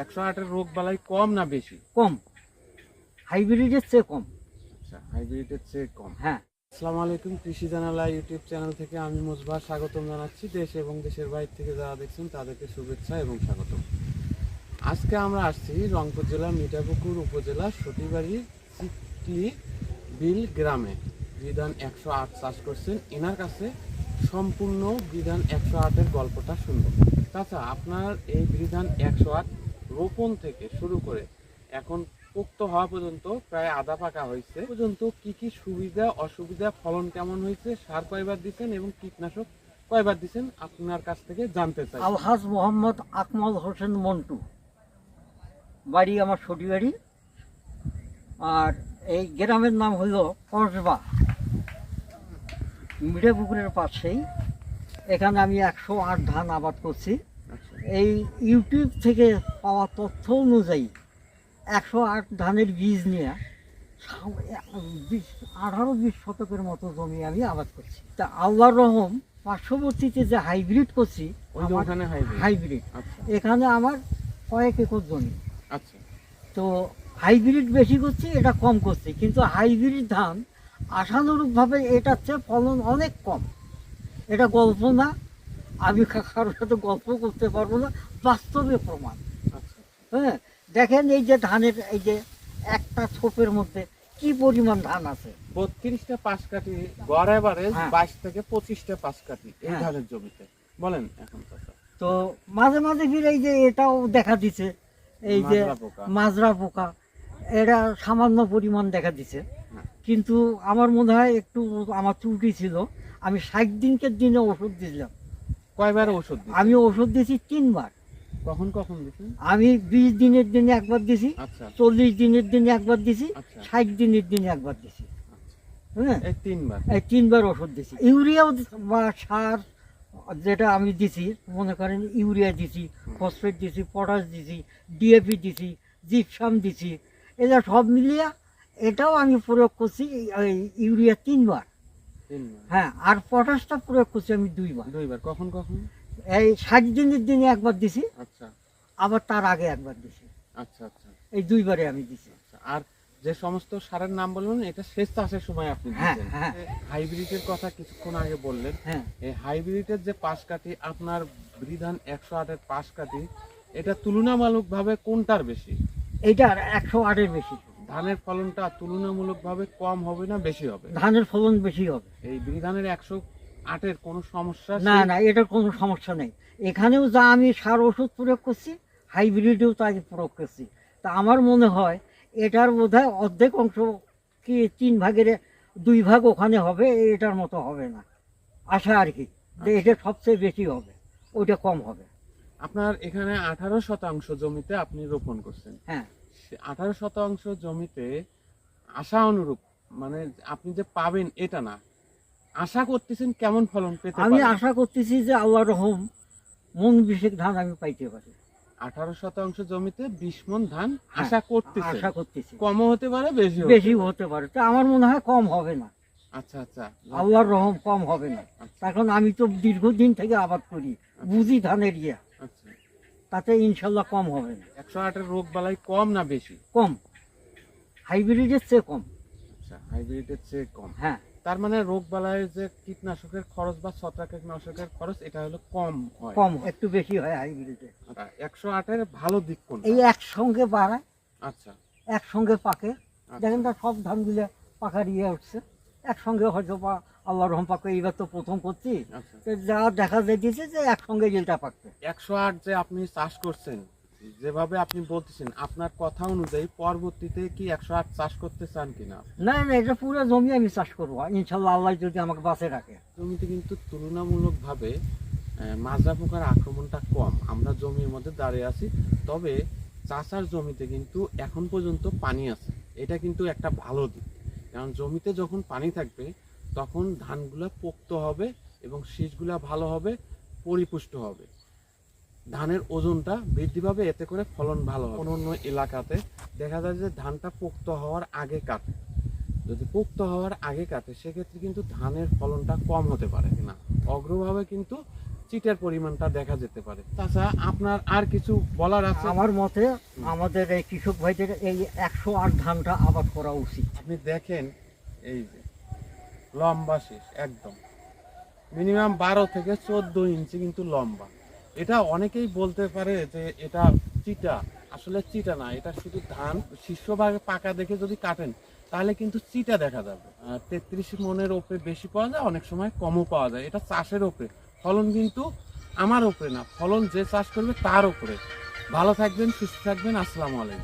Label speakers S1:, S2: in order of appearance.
S1: একশো আটের রোগ বালাই কম না বেশি?
S2: কম। হাইব্রিডের চেয়ে কম।
S1: আচ্ছা হাইব্রিডের চেয়ে কম।
S2: হ্যাঁ।
S1: আসসালামু আলাইকুম কৃষি জানালা ইউটিউব চ্যানেল থেকে আমি মোজবার স্বাগতম জানাচ্ছি। দেশ এবং দেশের বাইরে থেকে যারা দেখছেন তাদেরকে শুভেচ্ছা এবং স্বাগতম। আজকে আমরা আসছি রংপুর জেলার মিঠাপুকুর উপজেলা সতীবাড়ি চিকলি বিল গ্রামে। বিধান একশো আট চাষ করছেন। এনার কাছে সম্পূর্ণ বিধান একশো আটের গল্পটা শুনব। চাচা আপনার এই বিধান একশো আট রোপণ থেকে শুরু করে এখন পোক্ত হওয়া পর্যন্ত প্রায় আধা পাকা হয়েছে। পর্যন্ত কি কি সুবিধা, অসুবিধা, ফলন কেমন হয়েছে, সার কয়বার দিচ্ছেন এবং কীটনাশক কয়বার দিচ্ছেন আপনার কাছ থেকে জানতে চাই।
S2: আলহাজ মোহাম্মদ আকমল হোসেন মন্টু। বাড়ি আমার ছটি বাড়ি। আর এই গ্রামের নাম হলো কসবা মিঠে পুকুরের পাশেই। এখানে আমি একশো আট ধান আবাদ করছি। এই ইউটিউব থেকে পাওয়া তথ্য অনুযায়ী একশো আট ধানের বীজ নিয়ে বিশ আঠারো বিশ শতকের মতো জমি আমি আবাদ করছি। তা আল্লাহর রহম পার্শ্ববর্তীতে যে হাইব্রিড করছি
S1: হাইব্রিড। আচ্ছা।
S2: এখানে আমার কয়েক একর জমি।
S1: আচ্ছা।
S2: তো হাইব্রিড বেশি করছি এটা কম করছি। কিন্তু হাইব্রিড ধান আশানুরূপভাবে এটার চেয়ে ফলন অনেক কম। এটা গল্প না আমি কারোর সাথে গল্প করতে পারব না বাস্তবে প্রমাণ
S1: আচ্ছা
S2: হ্যাঁ দেখেন এই যে ধানের এই যে একটা ছোপের মধ্যে কি পরিমাণ ধান আছে
S1: বত্রিশটা পাশ কাঠি গড় এভারেজ
S2: হ্যাঁ।
S1: বাইশ থেকে পঁচিশটা পাশ কাঠি এই
S2: হ্যাঁ।
S1: ধানের জমিতে বলেন এখন
S2: তো মাঝে মাঝে ফিরে এই যে এটাও দেখা দিছে এই যে
S1: মাজরা পোকা।
S2: এটা সামান্য পরিমাণ দেখা দিছে
S1: হ্যাঁ।
S2: কিন্তু আমার মনে হয় একটু আমার ত্রুটি ছিল আমি ষাট দিনকের দিনে ওষুধ দিলাম
S1: কয়বার ওষুধ
S2: আমি ওষুধ দিয়েছি তিনবার।
S1: কখন কখন দিচ্ছেন
S2: আমি বিশ দিনের দিনে একবার দিছি
S1: আচ্ছা।
S2: চল্লিশ দিনের দিনে একবার দিছি
S1: আচ্ছা।
S2: ষাট দিনের দিনে একবার দিছি হ্যাঁ?
S1: এই তিনবার?
S2: এই তিনবার ওষুধ দিছি ইউরিয়াও বা সার যেটা আমি দিছি মনে করেন ইউরিয়া দিছি ফসফেট দিছি পটাশ দিছি ডিএপি দিছি জিপসাম দিছি এটা সব মিলিয়ে এটাও আমি প্রয়োগ করছি ইউরিয়া তিনবার। হ্যাঁ আর পটাশটা প্রয়োগ করছি আমি দুইবার।
S1: দুইবার। কখন কখন?
S2: এই ষাট দিনের দিনে একবার দিছি
S1: আচ্ছা।
S2: আবার তার আগে একবার দিছি।
S1: আচ্ছা আচ্ছা।
S2: এই দুইবারে আমি দিছি।
S1: আচ্ছা। আর যে সমস্ত সারের নাম বললেন এটা শেষ চাষের সময় আপনি
S2: হ্যাঁ, হ্যাঁ।
S1: হাইব্রিডের কথা কিছুক্ষণ আগে বললেন।
S2: হ্যাঁ।
S1: এই হাইব্রিডের যে পাশ কাঠি আপনার বিধান একশো আটের পাশ কাঠি এটা তুলনামূলকভাবে কোনটার বেশি?
S2: এইটার একশো আটের বেশি।
S1: ধানের ফলনটা তুলনামূলকভাবে কম হবে না বেশি হবে?
S2: ধানের ফলন বেশি হবে।
S1: এই বিধানের একশো আটের কোনো সমস্যা
S2: না না এটার কোনো সমস্যা নেই। এখানেও যা আমি সার ওষুধ প্রয়োগ করছি হাইব্রিডেও তাই প্রয়োগ করছি। তা আমার মনে হয় এটার বোধহয় অর্ধেক অংশ কি তিন ভাগের দুই ভাগ ওখানে হবে এটার মতো হবে না। আশা আর কি যে এটা সবচেয়ে বেশি হবে ওইটা কম হবে।
S1: আপনার এখানে আঠারো শতাংশ জমিতে আপনি রোপণ করছেন।
S2: হ্যাঁ।
S1: আঠারো শতাংশ জমিতে আশা অনুরূপ মানে আপনি যে পাবেন এটা না আশা করতেছেন কেমন ফলন পেতে
S2: আমি আশা করতেছি যে আল্লাহ রহম মন বিশেষ ধান আমি পাইতে পারি।
S1: আঠারো শতাংশ জমিতে বিশ মন ধান
S2: হ্যাঁ,
S1: আশা করতেছেন?
S2: আশা করতেছি।
S1: কমও হতে পারে বেশি
S2: বেশি হতে পারে। তো আমার মনে হয় কম হবে না।
S1: আচ্ছা আচ্ছা।
S2: আল্লাহর রহম কম হবে না।
S1: আচ্ছা,
S2: এখন আমি তো দীর্ঘদিন থেকে আবাদ করি বুঝি ধানের ইয়ে।
S1: আচ্ছা
S2: তাতে ইনশাল্লাহ কম হবে না।
S1: একশো আটের রোগ বালাই কম না বেশি?
S2: কম। হাইব্রিডের চেয়ে কম।
S1: আচ্ছা হাইব্রিডের চেয়ে কম।
S2: হ্যাঁ।
S1: তার মানে রোগ বালাইয়ের যে কীটনাশকের খরচ বা ছত্রাকনাশকের খরচ এটা হলো কম হয়।
S2: কম একটু বেশি হয় হাইব্রিডে।
S1: আচ্ছা, একশো আটের ভালো দিক কোন
S2: এই একসঙ্গে বাড়ায়
S1: আচ্ছা।
S2: একসঙ্গে পাকে।
S1: আচ্ছা।
S2: দেখেন তো সব ধানগুলো পাকা দিয়ে উঠছে। একসঙ্গে হয়তো বা আল্লাহ রহম পাক এইবার তো প্রথম করছি।
S1: আচ্ছা।
S2: তো যা দেখা যাইতেছে যে একসঙ্গে যেটা পাকবে
S1: একশো আট যে আপনি চাষ করছেন যেভাবে আপনি বলতেছেন আপনার কথা অনুযায়ী পরবর্তীতে কি একশো আট চাষ করতে চান কিনা?
S2: না না এটা পুরো জমি আমি চাষ করব। ইনশাল্লাহ আল্লাহ যদি আমাকে বাঁচে রাখে।
S1: জমিতে কিন্তু তুলনামূলকভাবে মাজরা পোকার আক্রমণটা কম। আমরা জমির মধ্যে দাঁড়িয়ে আছি তবে চাষার জমিতে কিন্তু এখন পর্যন্ত পানি আছে। এটা কিন্তু একটা ভালো দিক। কারণ জমিতে যখন পানি থাকবে তখন ধানগুলা পোক্ত হবে এবং শীষগুলা ভালো হবে পরিপুষ্ট হবে। ধানের ওজনটা বৃদ্ধি পাবে এতে করে ফলন ভালো হবে। অন্য এলাকাতে দেখা যায় যে ধানটা পোক্ত হওয়ার আগে কাটে। যদি পোক্ত হওয়ার আগে কাটে সেক্ষেত্রে কিন্তু ধানের ফলনটা কম হতে পারে না? অগ্রভাবে কিন্তু চিটের পরিমাণটা দেখা যেতে পারে। তাছাড়া আপনার আর কিছু বলার আছে?
S2: আমার মতে আমাদের এই কৃষক ভাইদের এই একশো আট ধানটা আবাদ করা উচিত।
S1: আপনি দেখেন এই যে লম্বা শেষ, একদম। মিনিমাম বারো থেকে চোদ্দ ইঞ্চি কিন্তু লম্বা। এটা অনেকেই বলতে পারে যে এটা চিটা। আসলে চিটা না, এটা শুধু ধান শীর্ষভাগে পাকা দেখে যদি কাটেন, তাহলে কিন্তু চিটা দেখা যাবে। তেত্রিশ মনের ওপরে বেশি পাওয়া যায়, অনেক সময় কমও পাওয়া যায়। এটা চাষের ওপরে ফলন কিন্তু আমার ওপরে না, ফলন যে চাষ করবে তার ওপরে ভালো থাকবেন, সুস্থ থাকবেন, আসসালামু আলাইকুম।